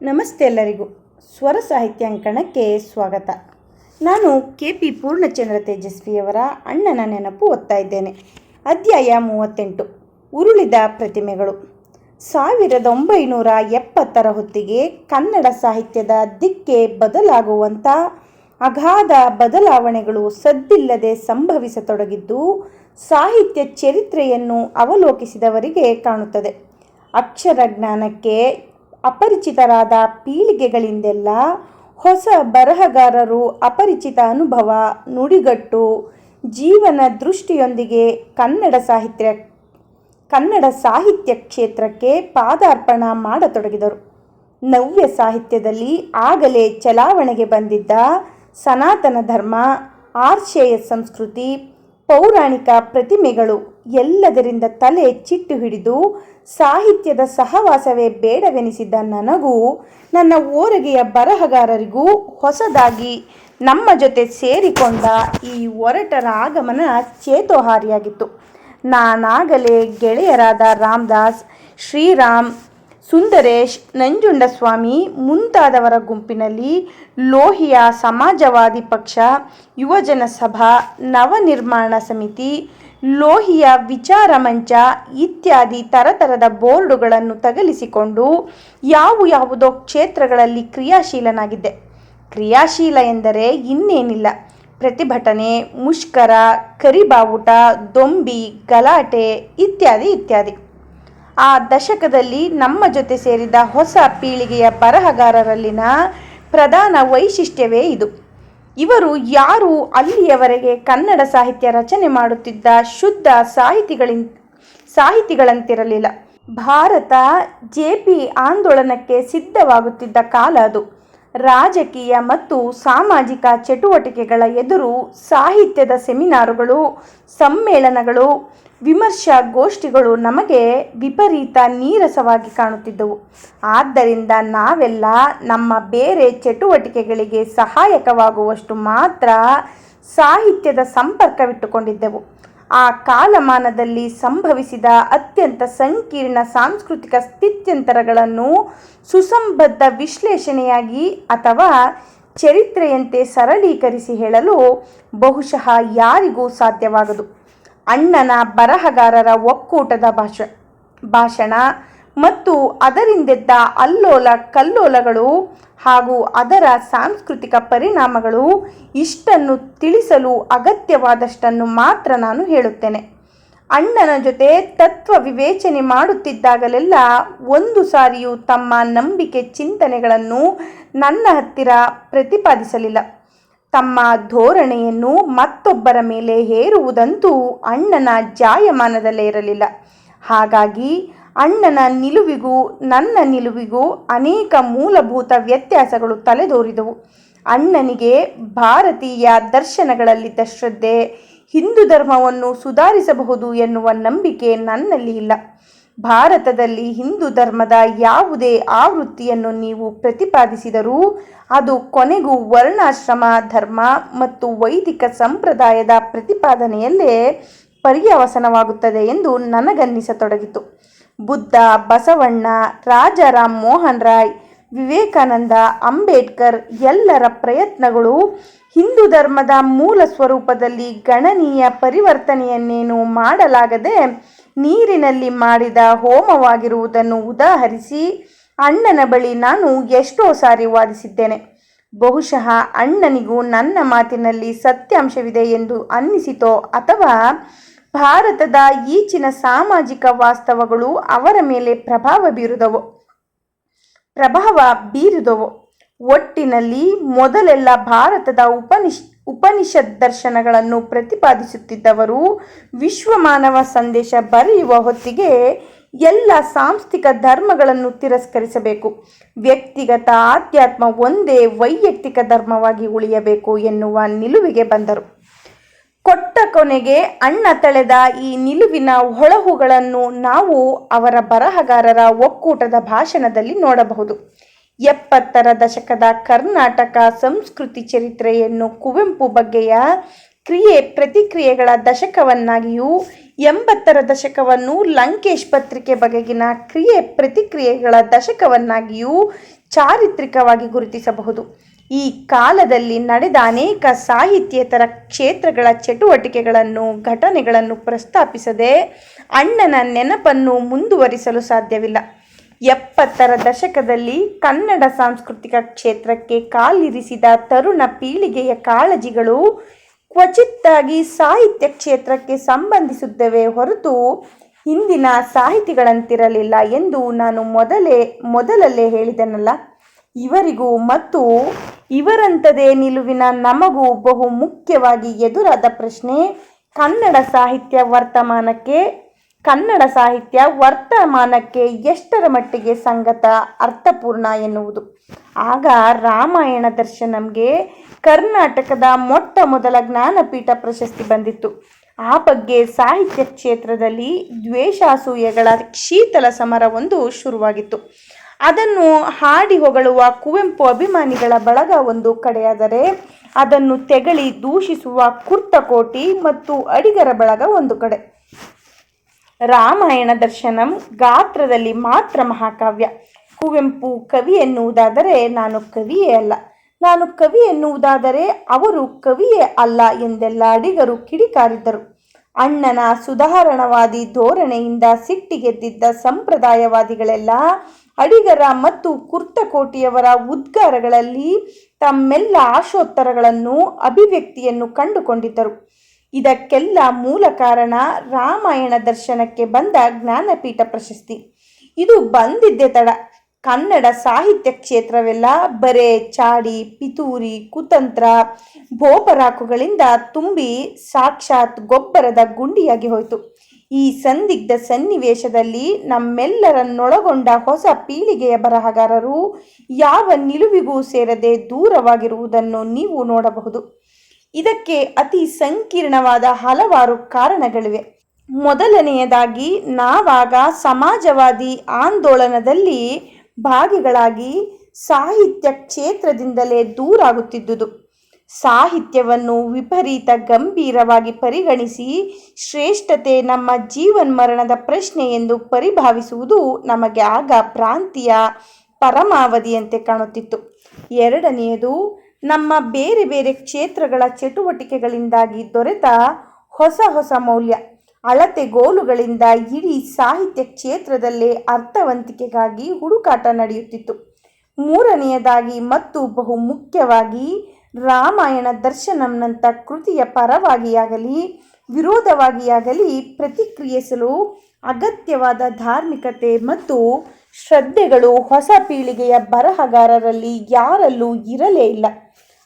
ನಮಸ್ತೆ ಎಲ್ಲರಿಗೂ. ಸ್ವರ ಸಾಹಿತ್ಯಾಂಕಣಕ್ಕೆ ಸ್ವಾಗತ. ನಾನು ಕೆ ಪಿ ಪೂರ್ಣಚಂದ್ರ ತೇಜಸ್ವಿಯವರ ಅಣ್ಣನ ನೆನಪು ಓದ್ತಾ ಇದ್ದೇನೆ. ಅಧ್ಯಾಯ ಮೂವತ್ತೆಂಟು. ಉರುಳಿದ ಪ್ರತಿಮೆಗಳು. ಸಾವಿರದ ಒಂಬೈನೂರ ಎಪ್ಪತ್ತರ ಹೊತ್ತಿಗೆ ಕನ್ನಡ ಸಾಹಿತ್ಯದ ದಿಕ್ಕೆ ಬದಲಾಗುವಂಥ ಅಗಾಧ ಬದಲಾವಣೆಗಳು ಸದ್ದಿಲ್ಲದೆ ಸಂಭವಿಸತೊಡಗಿದ್ದು, ಸಾಹಿತ್ಯ ಚರಿತ್ರೆಯನ್ನು ಅವಲೋಕಿಸಿದವರಿಗೆ ಕಾಣುತ್ತದೆ. ಅಕ್ಷರ ಜ್ಞಾನಕ್ಕೆ ಅಪರಿಚಿತರಾದ ಪೀಳಿಗೆಗಳಿಂದೆಲ್ಲ ಹೊಸ ಬರಹಗಾರರು ಅಪರಿಚಿತ ಅನುಭವ, ನುಡಿಗಟ್ಟು, ಜೀವನ ದೃಷ್ಟಿಯೊಂದಿಗೆ ಕನ್ನಡ ಸಾಹಿತ್ಯ ಕನ್ನಡ ಸಾಹಿತ್ಯ ಕ್ಷೇತ್ರಕ್ಕೆ ಪಾದಾರ್ಪಣ ಮಾಡತೊಡಗಿದರು. ನವ್ಯ ಸಾಹಿತ್ಯದಲ್ಲಿ ಆಗಲೇ ಚಲಾವಣೆಗೆ ಬಂದಿದ್ದ ಸನಾತನ ಧರ್ಮ, ಆರ್ಷೇಯ ಸಂಸ್ಕೃತಿ, ಪೌರಾಣಿಕ ಪ್ರತಿಮೆಗಳು ಎಲ್ಲದರಿಂದ ತಲೆ ಚಿಟ್ಟು ಹಿಡಿದು ಸಾಹಿತ್ಯದ ಸಹವಾಸವೇ ಬೇಡವೆನಿಸಿದ್ದ ನನಗೂ, ನನ್ನ ಓರಗೆಯ ಬರಹಗಾರರಿಗೂ ಹೊಸದಾಗಿ ನಮ್ಮ ಜೊತೆ ಸೇರಿಕೊಂಡ ಈ ಒರಟರ ಆಗಮನ ಚೇತೋಹಾರಿಯಾಗಿತ್ತು. ನಾನಾಗಲೇ ಗೆಳೆಯರಾದ ರಾಮದಾಸ್, ಶ್ರೀರಾಮ್, ಸುಂದರೇಶ್, ನಂಜುಂಡಸ್ವಾಮಿ ಮುಂತಾದವರ ಗುಂಪಿನಲ್ಲಿ ಲೋಹಿಯ ಸಮಾಜವಾದಿ ಪಕ್ಷ ಯುವಜನ ಸಭಾ ನವನಿರ್ಮಾಣ ಸಮಿತಿ ಲೋಹಿಯ ವಿಚಾರ ಮಂಚ ಇತ್ಯಾದಿ ತರತರದ ಬೋರ್ಡುಗಳನ್ನು ತಗಲಿಸಿಕೊಂಡು ಯಾವ ಯಾವುದೋ ಕ್ಷೇತ್ರಗಳಲ್ಲಿ ಕ್ರಿಯಾಶೀಲನಾಗಿದ್ದೆ. ಕ್ರಿಯಾಶೀಲ ಎಂದರೆ ಇನ್ನೇನಿಲ್ಲ. ಪ್ರತಿಭಟನೆ, ಮುಷ್ಕರ, ಕರಿಬಾವುಟ, ದೊಂಬಿ, ಗಲಾಟೆ ಇತ್ಯಾದಿ ಇತ್ಯಾದಿ. ಆ ದಶಕದಲ್ಲಿ ನಮ್ಮ ಜೊತೆ ಸೇರಿದ ಹೊಸ ಪೀಳಿಗೆಯ ಬರಹಗಾರರಲ್ಲಿನ ಪ್ರಧಾನ ವೈಶಿಷ್ಟ್ಯವೇ ಇದು. ಇವರು ಯಾರು ಅಲ್ಲಿಯವರೆಗೆ ಕನ್ನಡ ಸಾಹಿತ್ಯ ರಚನೆ ಮಾಡುತ್ತಿದ್ದ ಶುದ್ಧ ಸಾಹಿತಿಗಳಿನ್ ಸಾಹಿತಿಗಳಂತಿರಲಿಲ್ಲ. ಭಾರತ ಜೆ ಪಿ ಆಂದೋಲನಕ್ಕೆ ಸಿದ್ಧವಾಗುತ್ತಿದ್ದ ಕಾಲ ಅದು. ರಾಜಕೀಯ ಮತ್ತು ಸಾಮಾಜಿಕ ಚಟುವಟಿಕೆಗಳ ಎದುರು ಸಾಹಿತ್ಯದ ಸೆಮಿನಾರುಗಳು, ಸಮ್ಮೇಳನಗಳು ವಿಮರ್ಶಾ ಗೋಷ್ಠಿಗಳು ನಮಗೆ ವಿಪರೀತ ನೀರಸವಾಗಿ ಕಾಣುತ್ತಿದ್ದವು. ಆದ್ದರಿಂದ ನಾವೆಲ್ಲ ನಮ್ಮ ಬೇರೆ ಚಟುವಟಿಕೆಗಳಿಗೆ ಸಹಾಯಕವಾಗುವಷ್ಟು ಮಾತ್ರ ಸಾಹಿತ್ಯದ ಸಂಪರ್ಕವಿಟ್ಟುಕೊಂಡಿದ್ದೆವು. ಆ ಕಾಲಮಾನದಲ್ಲಿ ಸಂಭವಿಸಿದ ಅತ್ಯಂತ ಸಂಕೀರ್ಣ ಸಾಂಸ್ಕೃತಿಕ ಸ್ಥಿತ್ಯಂತರಗಳನ್ನು ಸುಸಂಬದ್ಧ ವಿಶ್ಲೇಷಣೆಯಾಗಿ ಅಥವಾ ಚರಿತ್ರೆಯಂತೆ ಸರಳೀಕರಿಸಿ ಹೇಳಲು ಬಹುಶಃ ಯಾರಿಗೂ ಸಾಧ್ಯವಾಗದು. ಅಣ್ಣನ ಬರಹಗಾರರ ಒಕ್ಕೂಟದ ಭಾಷ, ಭಾಷಣ ಮತ್ತು ಅದರಿಂದೆದ್ದ ಅಲ್ಲೋಲ ಕಲ್ಲೋಲಗಳು ಹಾಗೂ ಅದರ ಸಾಂಸ್ಕೃತಿಕ ಪರಿಣಾಮಗಳು ಇಷ್ಟನ್ನು ತಿಳಿಸಲು ಅಗತ್ಯವಾದಷ್ಟನ್ನು ಮಾತ್ರ ನಾನು ಹೇಳುತ್ತೇನೆ. ಅಣ್ಣನ ಜೊತೆ ತತ್ವ ವಿವೇಚನೆ ಮಾಡುತ್ತಿದ್ದಾಗಲೆಲ್ಲ ಒಂದು ಸಾರಿಯೂ ತಮ್ಮ ನಂಬಿಕೆ ಚಿಂತನೆಗಳನ್ನು ನನ್ನ ಹತ್ತಿರ ಪ್ರತಿಪಾದಿಸಲಿಲ್ಲ. ತಮ್ಮ ಧೋರಣೆಯನ್ನು ಮತ್ತೊಬ್ಬರ ಮೇಲೆ ಹೇರುವುದಂತೂ ಅಣ್ಣನ ಜಾಯಮಾನದಲ್ಲೇ ಇರಲಿಲ್ಲ. ಹಾಗಾಗಿ ಅಣ್ಣನ ನಿಲುವಿಗೂ ನನ್ನ ನಿಲುವಿಗೂ ಅನೇಕ ಮೂಲಭೂತ ವ್ಯತ್ಯಾಸಗಳು ತಲೆದೋರಿದವು. ಅಣ್ಣನಿಗೆ ಭಾರತೀಯ ದರ್ಶನಗಳಲ್ಲಿದ್ದ ಶ್ರದ್ಧೆ ಹಿಂದೂ ಧರ್ಮವನ್ನು ಸುಧಾರಿಸಬಹುದು ಎನ್ನುವ ನಂಬಿಕೆ ನನ್ನಲ್ಲಿ ಇಲ್ಲ. ಭಾರತದಲ್ಲಿ ಹಿಂದೂ ಧರ್ಮದ ಯಾವುದೇ ಆವೃತ್ತಿಯನ್ನು ನೀವು ಪ್ರತಿಪಾದಿಸಿದರೂ ಅದು ಕೊನೆಗೂ ವರ್ಣಾಶ್ರಮ, ಧರ್ಮ ಮತ್ತು ವೈದಿಕ ಸಂಪ್ರದಾಯದ ಪ್ರತಿಪಾದನೆಯಲ್ಲೇ ಪರ್ಯವಸನವಾಗುತ್ತದೆ ಎಂದು ನನಗನ್ನಿಸತೊಡಗಿತು. ಬುದ್ಧ, ಬಸವಣ್ಣ, ರಾಜಾರಾಮ್ ಮೋಹನ್ ರಾಯ್, ವಿವೇಕಾನಂದ, ಅಂಬೇಡ್ಕರ್ ಎಲ್ಲರ ಪ್ರಯತ್ನಗಳು ಹಿಂದೂ ಧರ್ಮದ ಮೂಲ ಸ್ವರೂಪದಲ್ಲಿ ಗಣನೀಯ ಪರಿವರ್ತನೆಯನ್ನೇನು ಮಾಡಲಾಗದೆ ನೀರಿನಲ್ಲಿ ಮಾಡಿದ ಹೋಮವಾಗಿರುವುದನ್ನು ಉದಾಹರಿಸಿ, ಅಣ್ಣನ ಬಳಿ ನಾನು ಎಷ್ಟೋ ಸಾರಿ ವಾದಿಸಿದ್ದೇನೆ. ಬಹುಶಃ ಅಣ್ಣನಿಗೂ ನನ್ನ ಮಾತಿನಲ್ಲಿ ಸತ್ಯಾಂಶವಿದೆ ಎಂದು ಅನ್ನಿಸಿತೋ ಅಥವಾ ಭಾರತದ ಈಚಿನ ಸಾಮಾಜಿಕ ವಾಸ್ತವಗಳು ಅವರ ಮೇಲೆ ಪ್ರಭಾವ ಬೀರುದವು? ಪ್ರಭಾವ ಬೀರಿದವು? ಒಟ್ಟಿನಲ್ಲಿ ಮೊದಲೆಲ್ಲ ಭಾರತದ ಉಪನಿಷ್ ಉಪನಿಷತ್ ದರ್ಶನಗಳನ್ನು ಪ್ರತಿಪಾದಿಸುತ್ತಿದ್ದವರು ವಿಶ್ವ ಮಾನವ ಸಂದೇಶ ಬರೆಯುವ ಹೊತ್ತಿಗೆ ಎಲ್ಲ ಸಾಂಸ್ಥಿಕ ಧರ್ಮಗಳನ್ನು ತಿರಸ್ಕರಿಸಬೇಕು. ವ್ಯಕ್ತಿಗತ ಆಧ್ಯಾತ್ಮ ಒಂದೇ ವೈಯಕ್ತಿಕ ಧರ್ಮವಾಗಿ ಉಳಿಯಬೇಕು ಎನ್ನುವ ನಿಲುವಿಗೆ ಬಂದರು. ಕೊಟ್ಟ ಕೊನೆಗೆ ಅಣ್ಣ ತಳೆದ ಈ ನಿಲುವಿನ ಹೊಳಹುಗಳನ್ನು ನಾವು ಅವರ ಬರಹಗಾರರ ಒಕ್ಕೂಟದ ಭಾಷಣದಲ್ಲಿ ನೋಡಬಹುದು. ಎಪ್ಪತ್ತರ ದಶಕದ ಕರ್ನಾಟಕ ಸಂಸ್ಕೃತಿ ಚರಿತ್ರೆಯನ್ನು ಕುವೆಂಪು ಬಗ್ಗೆಯ ಕ್ರಿಯೆ ಪ್ರತಿಕ್ರಿಯೆಗಳ ದಶಕವನ್ನಾಗಿಯೂ, ಎಂಬತ್ತರ ದಶಕವನ್ನು ಲಂಕೇಶ್ ಪತ್ರಿಕೆ ಬಗೆಗಿನ ಕ್ರಿಯೆ ಪ್ರತಿಕ್ರಿಯೆಗಳ ದಶಕವನ್ನಾಗಿಯೂ ಚಾರಿತ್ರಿಕವಾಗಿ ಗುರುತಿಸಬಹುದು. ಈ ಕಾಲದಲ್ಲಿ ನಡೆದ ಅನೇಕ ಸಾಹಿತ್ಯೇತರ ಕ್ಷೇತ್ರಗಳ ಚಟುವಟಿಕೆಗಳನ್ನು, ಘಟನೆಗಳನ್ನು ಪ್ರಸ್ತಾಪಿಸದೆ ಅಣ್ಣನ ನೆನಪನ್ನು ಮುಂದುವರಿಸಲು ಸಾಧ್ಯವಿಲ್ಲ. ಎಪ್ಪತ್ತರ ದಶಕದಲ್ಲಿ ಕನ್ನಡ ಸಾಂಸ್ಕೃತಿಕ ಕ್ಷೇತ್ರಕ್ಕೆ ಕಾಲಿರಿಸಿದ ತರುಣ ಪೀಳಿಗೆಯ ಕಾಳಜಿಗಳು ಕ್ವಚಿತ್ತಾಗಿ ಸಾಹಿತ್ಯ ಕ್ಷೇತ್ರಕ್ಕೆ ಸಂಬಂಧಿಸುತ್ತವೆ ಹೊರತು ಹಿಂದಿನ ಸಾಹಿತಿಗಳಂತಿರಲಿಲ್ಲ ಎಂದು ನಾನು ಮೊದಲೇ, ಮೊದಲಲ್ಲೇ ಹೇಳಿದನಲ್ಲ. ಇವರಿಗೂ ಮತ್ತು ಇವರಂತದೇ ನಿಲುವಿನ ನಮಗೂ ಬಹು ಮುಖ್ಯವಾಗಿ ಎದುರಾದ ಪ್ರಶ್ನೆ ಕನ್ನಡ ಸಾಹಿತ್ಯ ವರ್ತಮಾನಕ್ಕೆ ಕನ್ನಡ ಸಾಹಿತ್ಯ ವರ್ತಮಾನಕ್ಕೆ ಎಷ್ಟರ ಮಟ್ಟಿಗೆ ಸಂಗತ ಅರ್ಥಪೂರ್ಣ ಎನ್ನುವುದು. ಆಗ ರಾಮಾಯಣ ದರ್ಶನಂಗೆ ಕರ್ನಾಟಕದ ಮೊಟ್ಟ ಮೊದಲ ಜ್ಞಾನಪೀಠ ಪ್ರಶಸ್ತಿ ಬಂದಿತ್ತು. ಆ ಬಗ್ಗೆ ಸಾಹಿತ್ಯ ಕ್ಷೇತ್ರದಲ್ಲಿ ದ್ವೇಷಾಸೂಯೆಗಳ ಶೀತಲ ಸಮರ ಒಂದು ಶುರುವಾಗಿತ್ತು. ಅದನ್ನು ಹಾಡಿ ಹೊಗಳುವ ಕುವೆಂಪು ಅಭಿಮಾನಿಗಳ ಬಳಗ ಒಂದು ಕಡೆಯಾದರೆ ಅದನ್ನು ತೆಗಳಿ ದೂಷಿಸುವ ಕುರ್ತಕೋಟಿ ಮತ್ತು ಅಡಿಗರ ಬಳಗ ಒಂದು ಕಡೆ. ರಾಮಾಯಣ ದರ್ಶನಂ ಗಾತ್ರದಲ್ಲಿ ಮಾತ್ರ ಮಹಾಕಾವ್ಯ. ಕುವೆಂಪು ಕವಿ ಎನ್ನುವುದಾದರೆ ನಾನು ಕವಿಯೇ ಅಲ್ಲ. ನಾನು ಕವಿ ಎನ್ನುವುದಾದರೆ ಅವರು ಕವಿಯೇ ಅಲ್ಲ ಎಂದೆಲ್ಲ ಅಡಿಗರು ಕಿಡಿಕಾರಿದ್ದರು. ಅಣ್ಣನ ಸುಧಾರಣವಾದಿ ಧೋರಣೆಯಿಂದ ಸಿಟ್ಟಿಗೆದ್ದಿದ್ದ ಸಂಪ್ರದಾಯವಾದಿಗಳೆಲ್ಲ ಅಡಿಗರ ಮತ್ತು ಕುರ್ತಕೋಟಿಯವರ ಉದ್ಗಾರಗಳಲ್ಲಿ ತಮ್ಮೆಲ್ಲ ಆಶೋತ್ತರಗಳನ್ನು, ಅಭಿವ್ಯಕ್ತಿಯನ್ನು ಕಂಡುಕೊಂಡಿದ್ದರು. ಇದಕ್ಕೆಲ್ಲ ಮೂಲ ಕಾರಣ ರಾಮಾಯಣ ದರ್ಶನಕ್ಕೆ ಬಂದ ಜ್ಞಾನಪೀಠ ಪ್ರಶಸ್ತಿ. ಇದು ಬಂದಿದ್ದೆ ತಡ. ಕನ್ನಡ ಸಾಹಿತ್ಯ ಕ್ಷೇತ್ರವೆಲ್ಲ ಬರೆ ಚಾಡಿ, ಪಿತೂರಿ, ಕುತಂತ್ರ ಭೋಪರಾಕುಗಳಿಂದ ತುಂಬಿ ಸಾಕ್ಷಾತ್ ಗೊಬ್ಬರದ ಗುಂಡಿಯಾಗಿ ಹೋಯಿತು. ಈ ಸಂದಿಗ್ಧ ಸನ್ನಿವೇಶದಲ್ಲಿ ನಮ್ಮೆಲ್ಲರನ್ನೊಳಗೊಂಡ ಹೊಸ ಪೀಳಿಗೆಯ ಬರಹಗಾರರು ಯಾವ ನಿಲುವಿಗೂ ಸೇರದೆ ದೂರವಾಗಿರುವುದನ್ನು ನೀವು ನೋಡಬಹುದು. ಇದಕ್ಕೆ ಅತಿ ಸಂಕೀರ್ಣವಾದ ಹಲವಾರು ಕಾರಣಗಳಿವೆ. ಮೊದಲನೆಯದಾಗಿ, ನಾವಾಗ ಸಮಾಜವಾದಿ ಆಂದೋಲನದಲ್ಲಿ ಭಾಗಿಗಳಾಗಿ ಸಾಹಿತ್ಯ ಕ್ಷೇತ್ರದಿಂದಲೇ ದೂರಾಗುತ್ತಿದ್ದುದು. ಸಾಹಿತ್ಯವನ್ನು ವಿಪರೀತ ಗಂಭೀರವಾಗಿ ಪರಿಗಣಿಸಿ ಶ್ರೇಷ್ಠತೆ ನಮ್ಮ ಜೀವನ್ಮರಣದ ಪ್ರಶ್ನೆ ಎಂದು ಪರಿಭಾವಿಸುವುದು ನಮಗೆ ಆಗ ಪ್ರಾಂತೀಯ ಪರಮಾವಧಿಯಂತೆ ಕಾಣುತ್ತಿತ್ತು. ಎರಡನೆಯದು ನಮ್ಮ ಬೇರೆ ಬೇರೆ ಕ್ಷೇತ್ರಗಳ ಚಟುವಟಿಕೆಗಳಿಂದಾಗಿ ದೊರೆತ ಹೊಸ ಹೊಸ ಮೌಲ್ಯ ಅಳತೆಗೋಲುಗಳಿಂದ ಇಡೀ ಸಾಹಿತ್ಯ ಕ್ಷೇತ್ರದಲ್ಲೇ ಅರ್ಥವಂತಿಕೆಗಾಗಿ ಹುಡುಕಾಟ ನಡೆಯುತ್ತಿತ್ತು. ಮೂರನೆಯದಾಗಿ ಮತ್ತು ಬಹು ಮುಖ್ಯವಾಗಿ ರಾಮಾಯಣ ದರ್ಶನಂನಂಥ ಕೃತಿಯ ಪರವಾಗಿಯಾಗಲಿ, ವಿರೋಧವಾಗಿಯಾಗಲಿ ಪ್ರತಿಕ್ರಿಯಿಸಲು ಅಗತ್ಯವಾದ ಧಾರ್ಮಿಕತೆ ಮತ್ತು ಶ್ರದ್ಧೆಗಳು ಹೊಸ ಪೀಳಿಗೆಯ ಬರಹಗಾರರಲ್ಲಿ ಯಾರಲ್ಲೂ ಇರಲೇ ಇಲ್ಲ.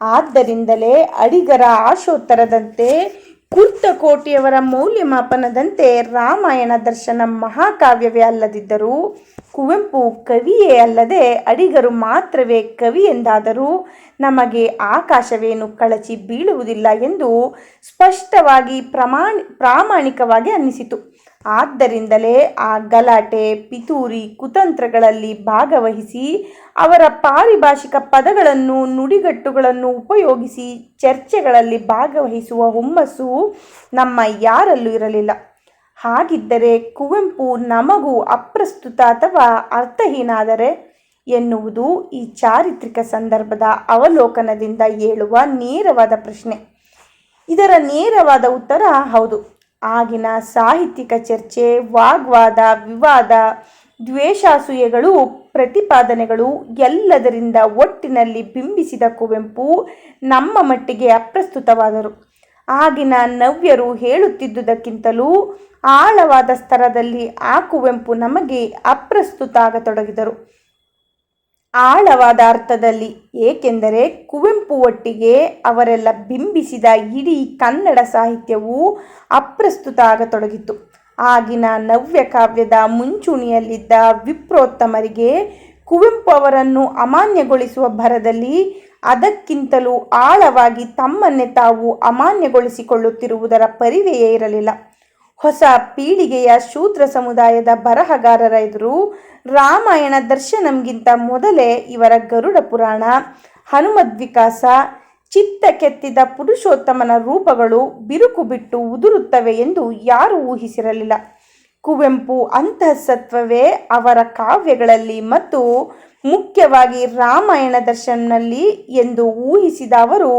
ಆದ್ದರಿಂದಲೇ ಅಡಿಗರ ಆಶೋತ್ತರದಂತೆ, ಕುರ್ತಕೋಟಿಯವರ ಮೌಲ್ಯಮಾಪನದಂತೆ ರಾಮಾಯಣ ದರ್ಶನ ಮಹಾಕಾವ್ಯವೇ ಅಲ್ಲದಿದ್ದರೂ ಕುವೆಂಪು ಕವಿಯೇ ಅಲ್ಲದೆ ಅಡಿಗರು ಮಾತ್ರವೇ ಕವಿ ಎಂದಾದರೂ ನಮಗೆ ಆಕಾಶವೇನು ಕಳಚಿ ಬೀಳುವುದಿಲ್ಲ ಎಂದು ಸ್ಪಷ್ಟವಾಗಿ ಪ್ರಮಾಣಿ, ಪ್ರಾಮಾಣಿಕವಾಗಿ ಅನ್ನಿಸಿತು. ಆದ್ದರಿಂದಲೇ ಆ ಗಲಾಟೆ, ಪಿತೂರಿ, ಕುತಂತ್ರಗಳಲ್ಲಿ ಭಾಗವಹಿಸಿ ಅವರ ಪಾರಿಭಾಷಿಕ ಪದಗಳನ್ನು, ನುಡಿಗಟ್ಟುಗಳನ್ನು ಉಪಯೋಗಿಸಿ ಚರ್ಚೆಗಳಲ್ಲಿ ಭಾಗವಹಿಸುವ ಹುಮ್ಮಸ್ಸು ನಮ್ಮ ಯಾರಲ್ಲೂ ಇರಲಿಲ್ಲ. ಹಾಗಿದ್ದರೆ ಕುವೆಂಪು ನಮಗೂ ಅಪ್ರಸ್ತುತ ಅಥವಾ ಅರ್ಥಹೀನಾದರೆ? ಎನ್ನುವುದು ಈ ಚಾರಿತ್ರಿಕ ಸಂದರ್ಭದ ಅವಲೋಕನದಿಂದ ಏಳುವ ನೇರವಾದ ಪ್ರಶ್ನೆ. ಇದರ ನೇರವಾದ ಉತ್ತರ ಹೌದು. ಆಗಿನ ಸಾಹಿತ್ಯಿಕ ಚರ್ಚೆ, ವಾಗ್ವಾದ, ವಿವಾದ, ದ್ವೇಷಾಸೂಯೆಗಳು, ಪ್ರತಿಪಾದನೆಗಳು ಎಲ್ಲದರಿಂದ ಒಟ್ಟಿನಲ್ಲಿ ಬಿಂಬಿಸಿದ ಕುವೆಂಪು ನಮ್ಮ ಮಟ್ಟಿಗೆ ಅಪ್ರಸ್ತುತವಾದರು. ಆಗಿನ ನವ್ಯರು ಹೇಳುತ್ತಿದ್ದುದಕ್ಕಿಂತಲೂ ಆಳವಾದ ಸ್ತರದಲ್ಲಿ ಆ ಕುವೆಂಪು ನಮಗೆ ಅಪ್ರಸ್ತುತ ಆಗತೊಡಗಿದರು ಆಳವಾದ ಅರ್ಥದಲ್ಲಿ ಏಕೆಂದರೆ ಕುವೆಂಪು ಒಟ್ಟಿಗೆ ಅವರೆಲ್ಲ ಬಿಂಬಿಸಿದ ಇಡೀ ಕನ್ನಡ ಸಾಹಿತ್ಯವು ಅಪ್ರಸ್ತುತ ಆಗತೊಡಗಿತು ಆಗಿನ ನವ್ಯ ಕಾವ್ಯದ ಮುಂಚೂಣಿಯಲ್ಲಿದ್ದ ವಿಪ್ರೋತ್ತಮರಿಗೆ ಕುವೆಂಪು ಅವರನ್ನು ಅಮಾನ್ಯಗೊಳಿಸುವ ಭರದಲ್ಲಿ ಅದಕ್ಕಿಂತಲೂ ಆಳವಾಗಿ ತಮ್ಮನ್ನೇ ತಾವು ಅಮಾನ್ಯಗೊಳಿಸಿಕೊಳ್ಳುತ್ತಿರುವುದರ ಪರಿವೆಯೇ ಇರಲಿಲ್ಲ. ಹೊಸ ಪೀಳಿಗೆಯ ಶೂದ್ರ ಸಮುದಾಯದ ಬರಹಗಾರರ ಎದುರು ರಾಮಾಯಣ ದರ್ಶನಂಗಿಂತ ಮೊದಲೇ ಇವರ ಗರುಡ ಪುರಾಣ, ಹನುಮದ್ವಿಕಾಸ ಚಿತ್ತ ಕೆತ್ತಿದ ಪುರುಷೋತ್ತಮನ ರೂಪಗಳು ಬಿರುಕು ಬಿಟ್ಟು ಉದುರುತ್ತವೆ ಎಂದು ಯಾರೂ ಊಹಿಸಿರಲಿಲ್ಲ. ಕುವೆಂಪು ಅಂತಃಸತ್ವವೇ ಅವರ ಕಾವ್ಯಗಳಲ್ಲಿ ಮತ್ತು ಮುಖ್ಯವಾಗಿ ರಾಮಾಯಣ ದರ್ಶನಲ್ಲಿ ಎಂದು ಊಹಿಸಿದ ಅವರು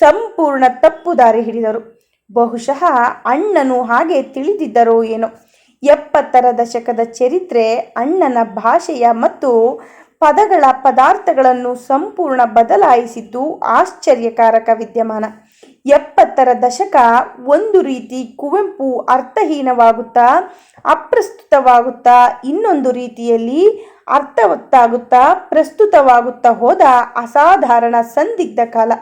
ಸಂಪೂರ್ಣ ತಪ್ಪು ದಾರಿ ಹಿಡಿದರು. ಬಹುಶಃ ಅಣ್ಣನು ಹಾಗೆ ತಿಳಿದಿದ್ದರೋ ಏನೋ. ಎಪ್ಪತ್ತರ ದಶಕದ ಚರಿತ್ರೆ ಅಣ್ಣನ ಭಾಷೆಯ ಮತ್ತು ಪದಗಳ ಪದಾರ್ಥಗಳನ್ನು ಸಂಪೂರ್ಣ ಬದಲಾಯಿಸಿದ್ದು ಆಶ್ಚರ್ಯಕಾರಕ ವಿದ್ಯಮಾನ. ಎಪ್ಪತ್ತರ ದಶಕ ಒಂದು ರೀತಿ ಕುವೆಂಪು ಅರ್ಥಹೀನವಾಗುತ್ತಾ, ಅಪ್ರಸ್ತುತವಾಗುತ್ತಾ, ಇನ್ನೊಂದು ರೀತಿಯಲ್ಲಿ ಅರ್ಥವತ್ತಾಗುತ್ತಾ, ಪ್ರಸ್ತುತವಾಗುತ್ತಾ ಹೋದ ಅಸಾಧಾರಣ ಸಂದಿಗ್ಧ ಕಾಲ.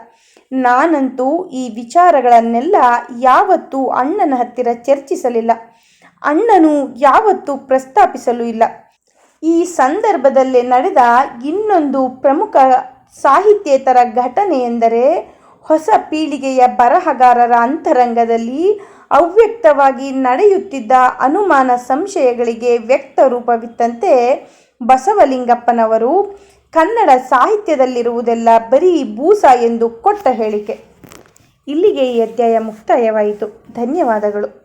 ನಾನಂತೂ ಈ ವಿಚಾರಗಳನ್ನೆಲ್ಲ ಯಾವತ್ತೂ ಅಣ್ಣನ ಹತ್ತಿರ ಚರ್ಚಿಸಲಿಲ್ಲ. ಅಣ್ಣನು ಯಾವತ್ತೂ ಪ್ರಸ್ತಾಪಿಸಲೂ ಇಲ್ಲ. ಈ ಸಂದರ್ಭದಲ್ಲೇ ನಡೆದ ಇನ್ನೊಂದು ಪ್ರಮುಖ ಸಾಹಿತ್ಯೇತರ ಘಟನೆ ಎಂದರೆ ಹೊಸ ಪೀಳಿಗೆಯ ಬರಹಗಾರರ ಅಂತರಂಗದಲ್ಲಿ ಅವ್ಯಕ್ತವಾಗಿ ನಡೆಯುತ್ತಿದ್ದ ಅನುಮಾನ ಸಂಶಯಗಳಿಗೆ ವ್ಯಕ್ತ ರೂಪವಿತ್ತಂತೆ ಬಸವಲಿಂಗಪ್ಪನವರು, ಕನ್ನಡ ಸಾಹಿತ್ಯದಲ್ಲಿರುವುದೆಲ್ಲ ಬರೀ ಬೂಸ ಎಂದು ಕೊಟ್ಟ ಹೇಳಿಕೆ. ಇಲ್ಲಿಗೆ ಈ ಅಧ್ಯಾಯ ಮುಕ್ತಾಯವಾಯಿತು. ಧನ್ಯವಾದಗಳು.